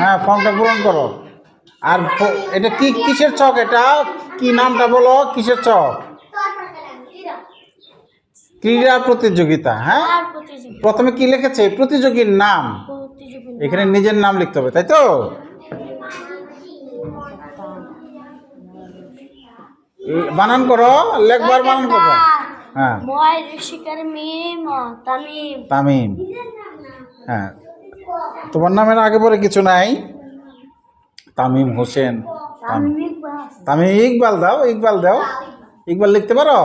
হ্যাঁ ফর্মটা পূরণ করো। আর এটা কি কিসের চক এটা? কি নামটা বলো? কিসের চক? ক্রীড়া প্রতিযোগিতা হ্যাঁ? প্রথমে কি লিখেছে? প্রতিযোগীর নাম। এখানে নিজের নাম লিখতে হবে তাই তো? বানান করো লেখবার বানান করো। হ্যাঁ। তামিম। হ্যাঁ। তোমার নামের আগে পরে কিছু নাই? তামিম হোসেন। তামিম তামিম ইকবাল দাও ইকবাল দাও। ইকবাল লিখতে পারো?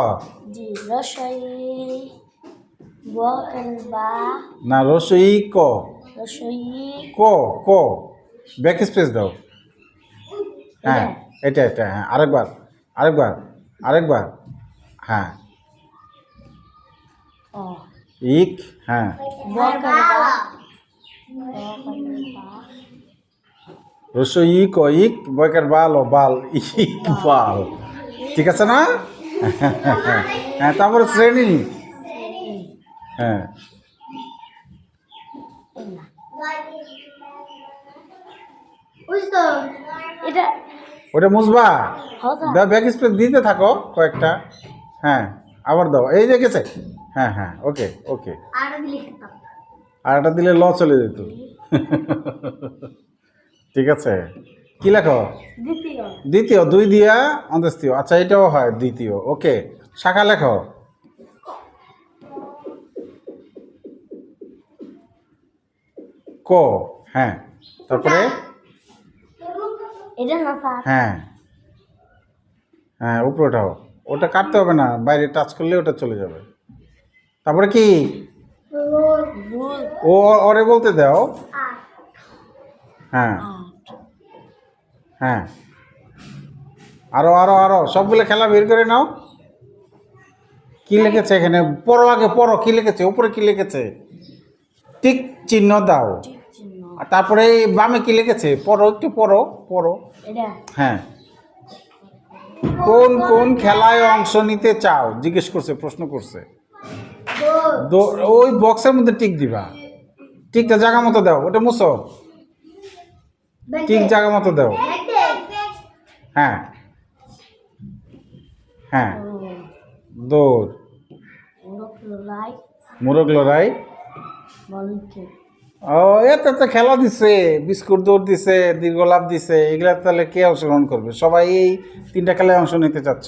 না রসই ক। ক ক। ব্যাক স্পেস দাও। হ্যাঁ এটা এটা হ্যাঁ আরেকবার আরেকবার আরেকবার। হ্যাঁ। ইক হ্যাঁ। বকর বা রসই ক ইক বয়কের বাল ও বাল ইক বাল। ঠিক আছে না? হ্যাঁ তারপরে শ্রেণি। হ্যাঁ। এটা ওটা মুসবা হতা দাও ব্যাক স্পেস দিতে থাকো কয়েকটা। হ্যাঁ আবার দাও। এই যে গেছে। হ্যাঁ হ্যাঁ ওকে ওকে। আর দিলে একটা দিলে ল চলে যেত। ঠিক আছে? কি লেখো? দ্বিতীয়। দুই দিয়া অন্তস্তীয় আচ্ছা এটাও হয় দ্বিতীয়। ওকে শাখা লেখো। ক হ্যাঁ তারপরে? হ্যাঁ। হ্যাঁ উপরে ওঠাও। ওটা কাটতে হবে না বাইরে টাচ করলে ওটা চলে যাবে। তারপরে কি? ও ওরে বলতে দাও? হ্যাঁ। হ্যাঁ। আরও আরও আরও সবগুলো খেলা বের করে নাও। কি লিখেছে এখানে? পড়ো আগে পড়ো কি লিখেছে উপরে কি লিখেছে টিক চিহ্ন দাও। আর তারপরে বামে কি লিখেছে পড়ো একটু পড়ো পড়ো হ্যাঁ। কোন কোন খেলায় অংশ নিতে চাও? জিজ্ঞেস করছে প্রশ্ন করছে। ওই বক্সের মধ্যে টিক দিবা। টিকটা জায়গা মতো দাও, ওটা মুছো। টিক জায়গা মতো দাও। হ্যাঁ। হ্যাঁ। দৌড়। মোরগ লড়াই। ও এতে তো খেলা দিছে, বিস্কুট দৌড় দিছে, দীর্ঘ লাভ দিছে, এগুলা তাহলে কে অংশগ্রহণ করবে? সবাই এই তিনটা খেলায় অংশ নিতে চাচ্ছ?